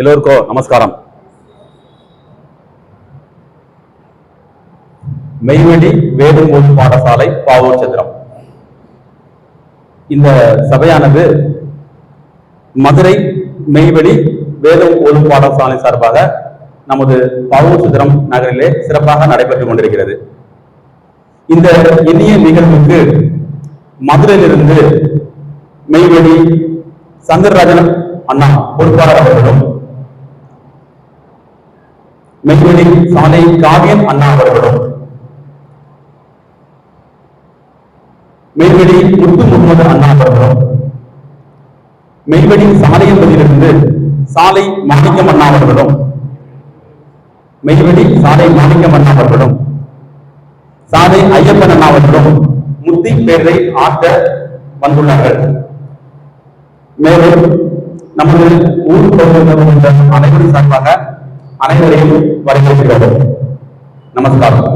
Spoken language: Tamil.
எல்லோருக்கும் நமஸ்காரம். மெய்வழி வேதம் பாடசாலை பாவூர் சத்திரம் இந்த சபையானது மதுரை மெய்வழி வேதம் ஓதும் பாடசாலை சார்பாக நமது பாவூர் சித்திரம் நகரிலே சிறப்பாக நடைபெற்றுக் கொண்டிருக்கிறது. இந்த இனிய நிகழ்வுக்கு மதுரையிலிருந்து மெய்வழி சங்கர்ராஜன் அண்ணா பொறுப்பாளர் அவர்களும் மெய்வெளி சாலை காவியன் அண்ணா அவர்களும் மெய்வெளி முத்து முகமது அண்ணா அவர்களும் மெய்வெளி என்பதிலிருந்து சாலை மாணிக்கம் அண்ணா அவர்களும் மெய்வெளி சாலை மாணிக்கம் அண்ணா அவர்களும் சாலை ஐயப்பன் அண்ணா அவர்களும் முத்தி பேரை ஆட்ட வந்துள்ளார்கள். மேலும் நமது ஊர் பகுதியில் அனைவரும் சார்பாக அனைவரையும் வரவேற்கிறது நமஸ்காரம்.